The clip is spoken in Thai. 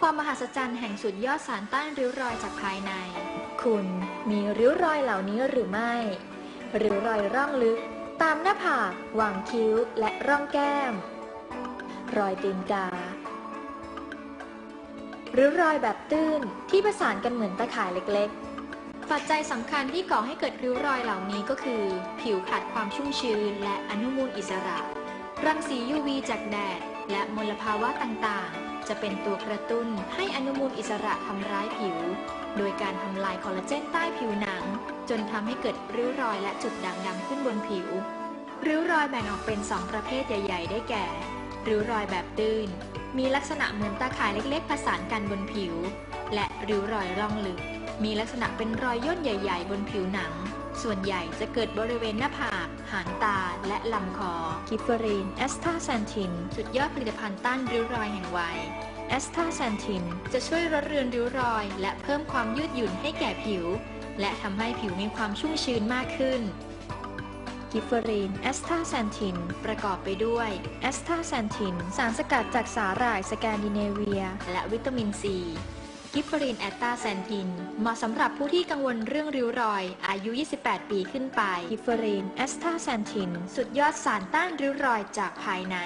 ความมหัศจรรย์แห่งสุดยอดสารต้านริ้วรอยจากภายใน คุณมีริ้วรอยเหล่านี้หรือไม่ ริ้วรอยร่องลึก ตามหน้าผากหว่างคิ้วและร่องแก้ม รอยตีนการิ้วรอยแบบตื้นที่ประสานกันเหมือนตะข่ายเล็กๆ ปัจจัยสำคัญที่ก่อให้เกิดริ้วรอยเหล่านี้ก็คือ ผิวขาดความชุ่มชื้นและอนุมูลอิสระ รังสี UV จากแดดและมลภาวะต่างๆ จะเป็นตัวกระตุ้นให้อนุมูลอิสระทำร้ายผิว โดยการทำลายคอลลาเจนใต้ผิวหนัง จนทำให้เกิดริ้วรอยและจุดด่างดำขึ้นบนผิว ริ้วรอยแบ่งออกเป็น 2 ประเภทใหญ่ ๆ ได้แก่ ริ้วรอยแบบตื้น มีลักษณะเหมือนตาข่ายเล็กๆผสานกันบนผิว และริ้วรอยร่องลึก มีลักษณะเป็นรอยย่นใหญ่ ๆ บนผิวหนัง ส่วนใหญ่จะเกิดบริเวณหน้าผาก หางตา และลำคอๆกิฟเฟอรีน แอสตาแซนทิน สุดยอดผลิตภัณฑ์ต้านริ้วรอยแห่งวัย แอสตาแซนทิน จะช่วยลดเรือนริ้วรอย และเพิ่มความยืดหยุ่นให้แก่ผิว และทำให้ผิวมีความชุ่มชื้นมากขึ้น กิฟเฟอรีน แอสตาแซนทิน ประกอบไปด้วย แอสตาแซนทิน สารสกัดจากสาหร่ายสแกนดิเนเวีย และวิตามินซี กิฟฟรีนแอตตาแซนทิน เหมาะสำหรับผู้ที่กังวลเรื่องริ้วรอย อายุ 28 ปีขึ้นไปกิฟเฟอรินแอสตาแซนทิน สุดยอดสารต้านริ้วรอยจากภายใน